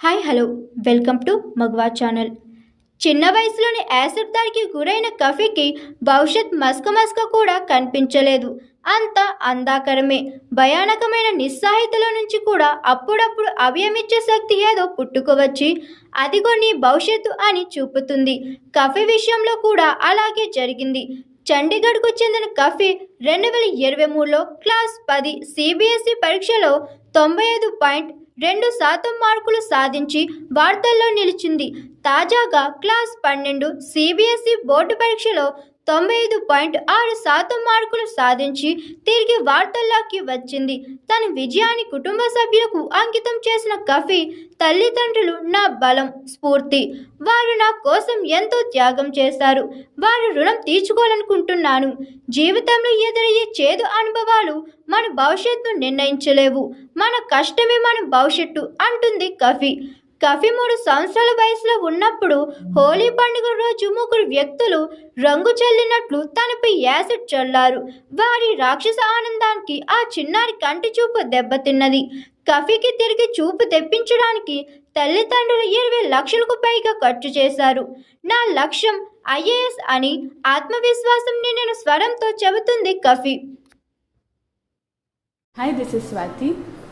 Hi hello. Welcome to Magva channel. చిన్న వయసులోని acid దాడికి గురైన కఫీకి భవిష్యత్ మస్క మస్క కూడా కనిపించలేదు. అంత అందాకరమే. భయానకమైన నిస్సాహితుల నుంచి కూడా అప్పుడప్పుడు అభయమిచ్చే శక్తి ఏదో పుట్టుకోవచ్చి అదిగో నీ భవిష్యత్తు అని చూపుతుంది. కఫీ విషయంలో కూడా అలాగే జరిగింది. చండీగఢ్కు చెందిన కఫీ రెండు వేల ఇరవై మూడులో క్లాస్ పది సిబిఎస్ఈ పరీక్షలో తొంభై ఐదు పాయింట్ రెండు శాతం మార్కులు సాధించి వార్తల్లో నిలిచింది. తాజాగా క్లాస్ పన్నెండు సిబిఎస్ఈ బోర్డు పరీక్షలో తొంభై ఐదు పాయింట్ ఆరు శాతం మార్కులు సాధించి తిరిగి వార్తల్లోకి వచ్చింది. తన విజయాన్ని కుటుంబ సభ్యులకు అంకితం చేసిన కఫీ తల్లిదండ్రులు నా బలం స్ఫూర్తి. వారు నా కోసం ఎంతో త్యాగం చేశారు. వారు రుణం తీర్చుకోవాలనుకుంటున్నాను. జీవితంలో ఎదురయ్యే చేదు అనుభవాలు మన భవిష్యత్తును నిర్ణయించలేవు. మన కష్టమే మన భవిష్యత్తు అంటుంది కఫీ. కఫీ మూడు సంవత్సరాల వయసులో ఉన్నప్పుడు హోలీ పండుగ రోజు ముగ్గురు వ్యక్తులు రంగు చల్లినట్లు తనపై యాసిడ్ చల్లారు. వారి రాక్షస ఆనందానికి ఆ చిన్నారి కంటి చూపు దెబ్బతిన్నది. కఫీకి తిరిగి చూపు తెప్పించడానికి తల్లిదండ్రులు ఇరవై లక్షలకు పైగా ఖర్చు చేశారు. నా లక్ష్యం ఐఏఎస్ అని ఆత్మవిశ్వాసం నిండిన స్వరంతో చెబుతుంది Kafi. Hi this is Swathi